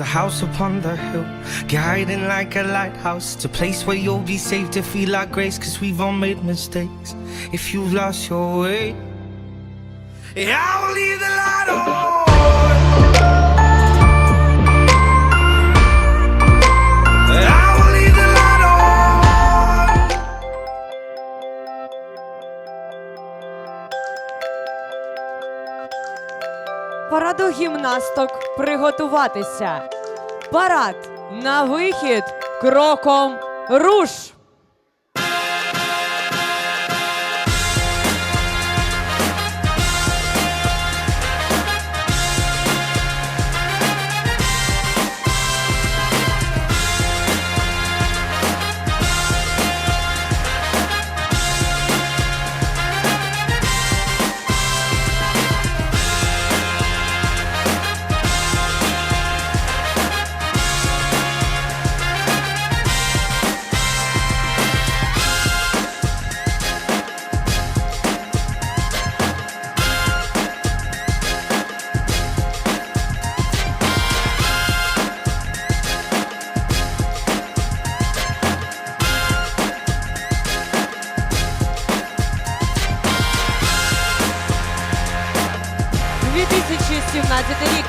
a house upon the hill, guiding like a lighthouse. It's a place where you'll be safe to feel our grace, cause we've all made mistakes. If you've lost your way, yeah, I will leave the light on. Параду гімнасток приготуватися. Парад на вихід кроком руш. –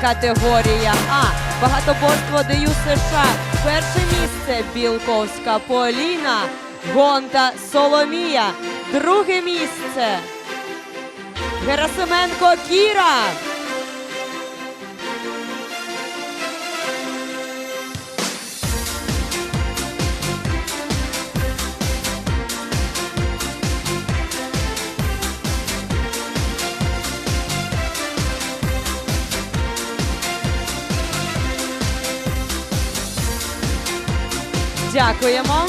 категорія А. Багатоборство ДЮ США. Перше місце Білковська Поліна. Гонта Соломія. Друге місце. Герасименко Кіра. Дякуємо.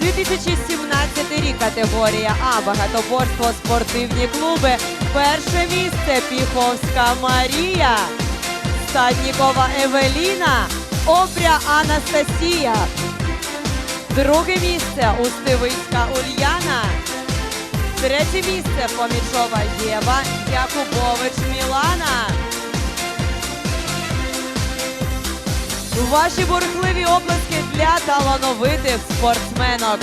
2017 рік категорія А. Багатоборство спортивні клуби. Перше місце Піховська Марія. Стаднікова Евеліна. Обря Анастасія. Друге місце Устивицька Ульяна. Третє місце Помічова Єва. Якубович Мілана. Ваші бурхливі оплески для талановитих спортсменок.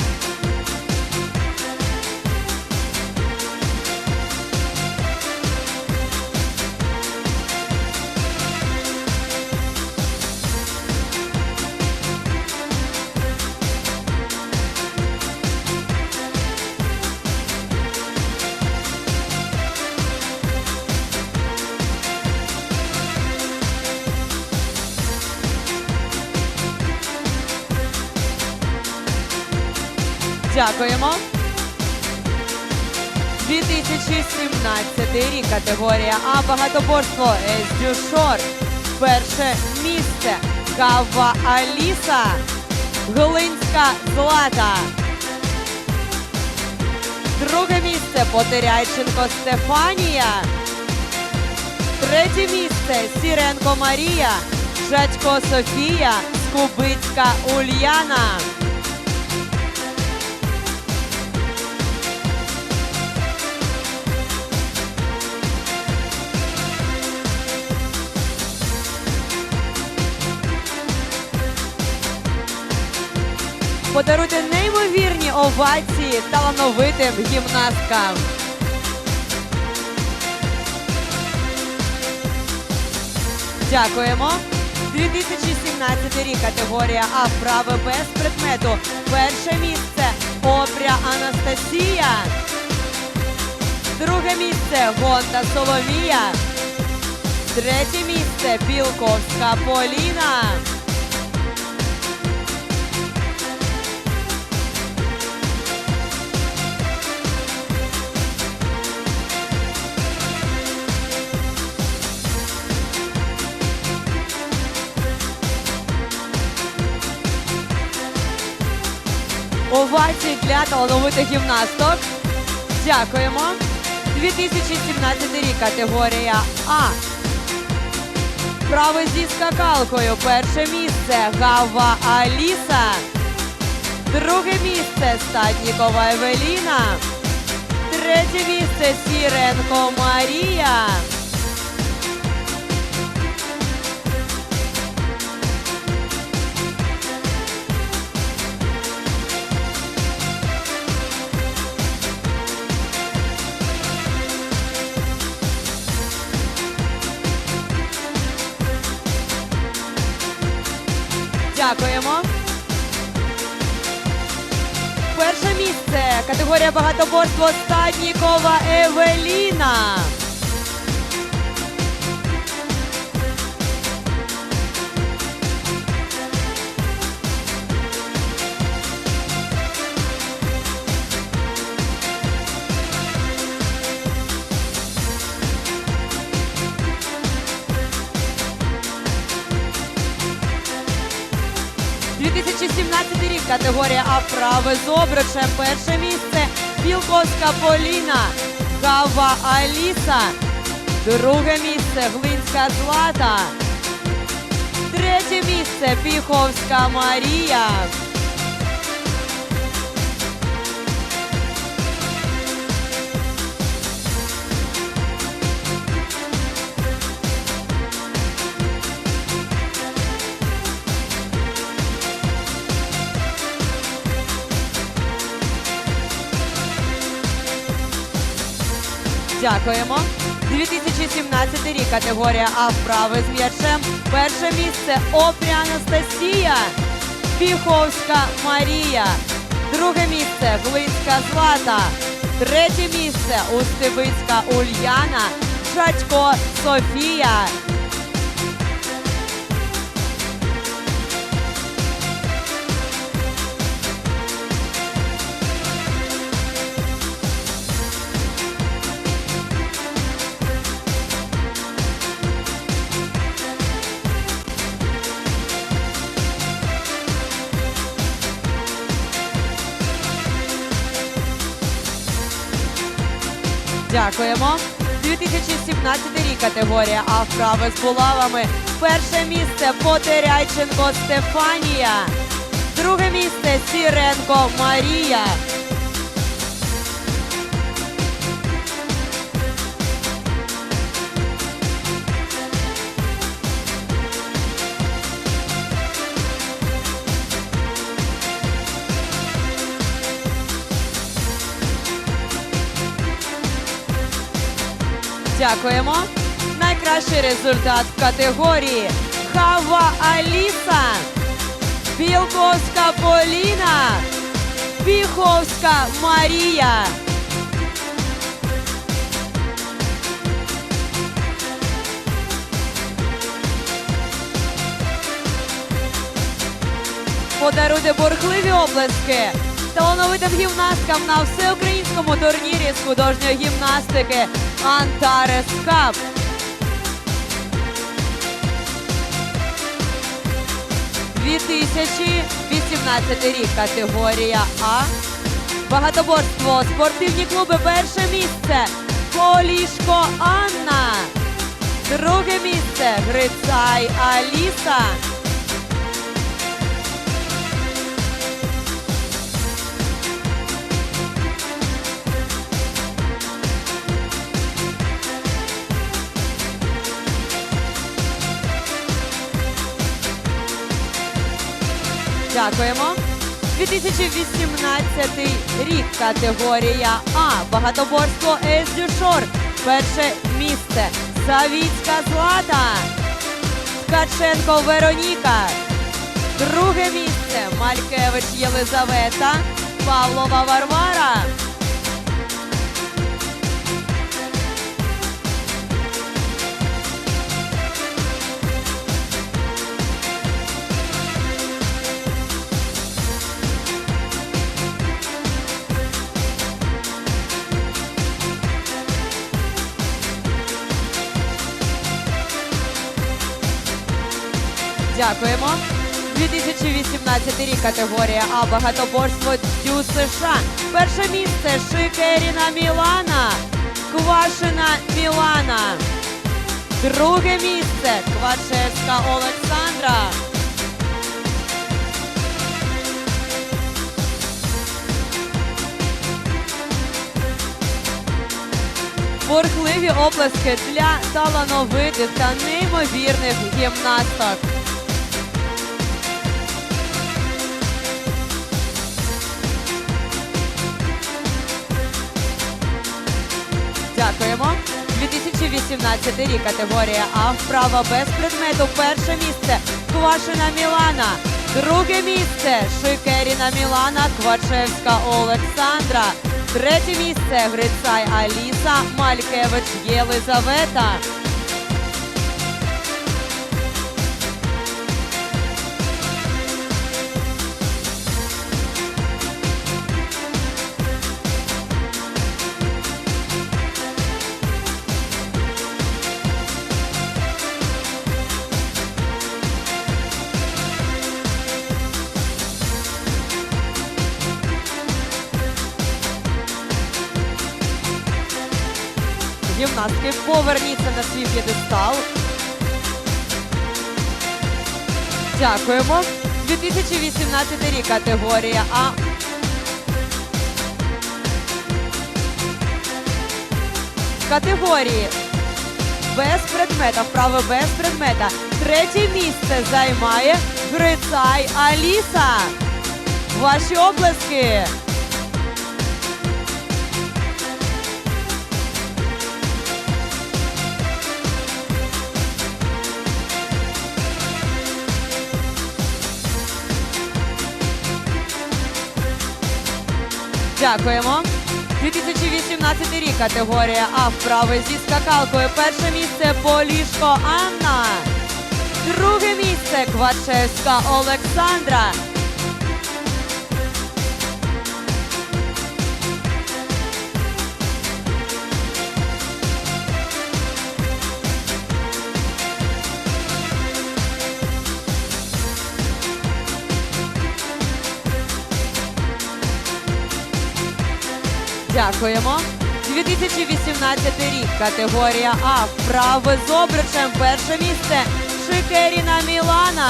Дякуємо. 2017 рік категорія А багатоборство Ездюшор. Перше місце Кава Аліса. Глинська Злата. Друге місце Потеряйченко Стефанія. Третє місце Сіренко Марія. Жадько Софія. Скубицька Ульяна. Подаруйте неймовірні овації талановитим гімнасткам. Дякуємо. 2017 рік категорія А вправи без предмету. Перше місце Обря Анастасія. Друге місце Гонта Соломія. Третє місце Білковська Поліна. Овації для талановитих гімнасток. Дякуємо. 2017 рік категорія А. Право зі скакалкою. Перше місце Гава Аліса. Друге місце Стаднікова Евеліна. Третє місце Сіренко Марія. Дякуємо. Перше місце. Категорія багатоборство Стаднікова Евеліна. – 2017 рік категорія Аправи з обручем. Перше місце Білковська Поліна, Гава Аліса. Друге місце Глинська Злата. Третє місце Піховська Марія. Дякуємо. 2017 рік категорія А вправи з м'ячем. Перше місце Опря Анастасія, Піховська Марія. Друге місце Глинська Злата. Третє місце Устивицька Ульяна, Шачко Софія. Дякуємо. 2017 рік категорія А з булавами. Перше місце Потеряйченко Стефанія. Друге місце Сіренко Марія. Дякуємо. Найкращий результат в категорії Хава Аліса, Білковська Поліна, Піховська Марія. Подаруйте бурхливі облески талановитим гімнасткам на всеукраїнському турнірі з художньої гімнастики Антарес Кап. «2018 рік категорія А. Багатоборство. Спортивні клуби. Перше місце. Полішко Анна. Друге місце. Грицай Аліса. Дякуємо. 2018 рік категорія А. Багатоборство Ездюшор. Перше місце. Савіцька Злата. Ткаченко Вероніка. Друге місце. Малькевич Єлизавета. Павлова Варвара. Дякуємо. 2018 рік категорія А багатоборство Дю США. Перше місце Шикеріна Мілана. Квашина Мілана. Друге місце Квачевська Олександра. Бурхливі оплески для талановитих та неймовірних гімнасток. Дякуємо. 2018 рік категорія А вправа без предмету. Перше місце Квашина Мілана. Друге місце Шикеріна Мілана, Квачевська Олександра. Третє місце Грицай Аліса, Малькевич Єлизавета. Гімнастки, поверніться на свій п'єдестал. Дякуємо. 2018 рік категорія А. Категорії без предмета, вправи без предмета. Третє місце займає Грицай Аліса. Ваші облески. Дякуємо. 2018 рік категорія А вправи зі скакалкою. Перше місце Полішко Анна. Друге місце Квачевська Олександра. Дякуємо. 2018 рік. Категорія А. Вправи з обручем. Перше місце Шикеріна Мілана.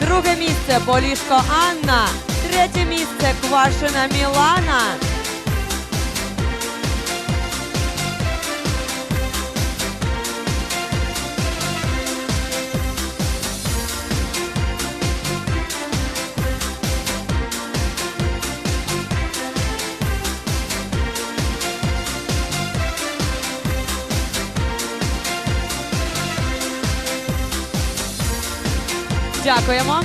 Друге місце Полішко Анна. Третє місце Квашина Мілана. Дякуємо.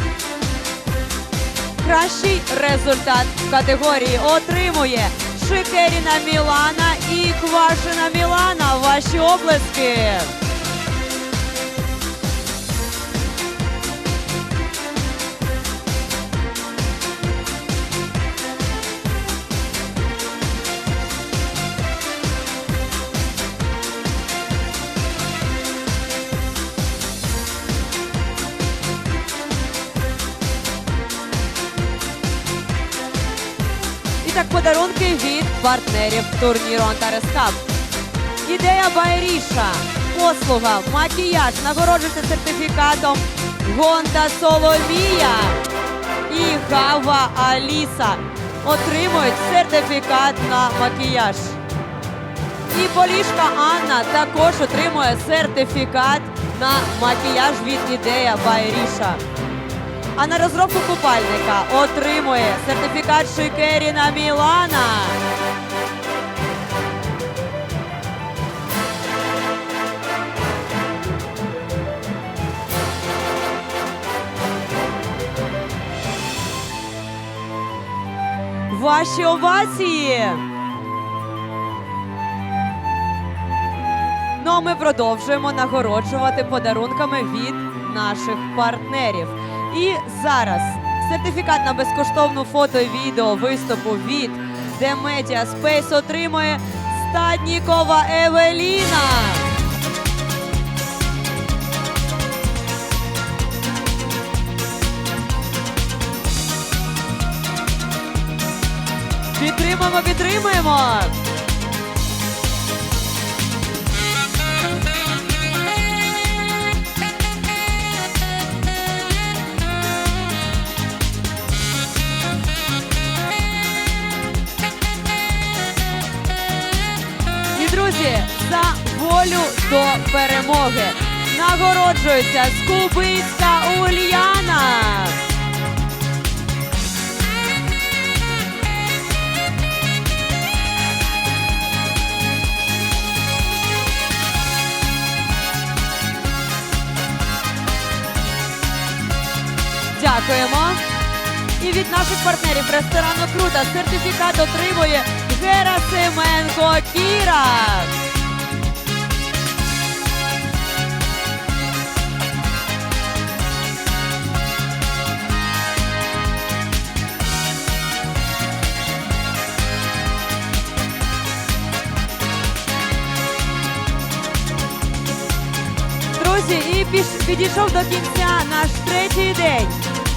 Кращий результат в категорії отримує Шикеріна Мілана і Квашина Мілана. Ваші облески. Від партнерів турніру Антарес Кап. Ідея Байріша. Послуга, макіяж, нагороджується сертифікатом Гонта Соломія і Гава Аліса отримують сертифікат на макіяж. І Полішка Анна також отримує сертифікат на макіяж від ідея Байріша. А на розробку купальника отримує сертифікат Шикеріна Мілана. Ваші овації. Ну а ми продовжуємо нагороджувати подарунками від наших партнерів. І зараз сертифікат на безкоштовну фото і відео виступу від The Media Space отримує Стаднікова Евеліна. Підтримуємо, підтримуємо. До перемоги нагороджується Скубицька Ульяна. Дякуємо. І від наших партнерів ресторану Крута сертифікат отримує Герасименко Кіра. Підійшов до кінця наш третій день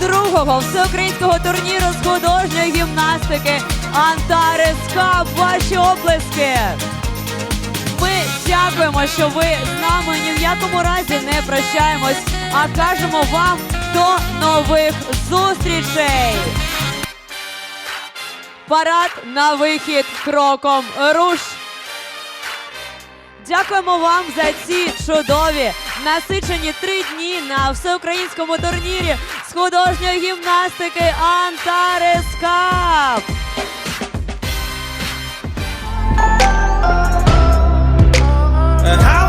другого всеукраїнського турніру з художньої гімнастики Антарес Кап. Ваші оплески. Ми дякуємо, що ви з нами ні в якому разі не прощаємось, а кажемо вам до нових зустрічей. Парад на вихід кроком руш. Дякуємо вам за ці чудові насичені три дні на всеукраїнському турнірі з художньої гімнастики Антарес Кап. And how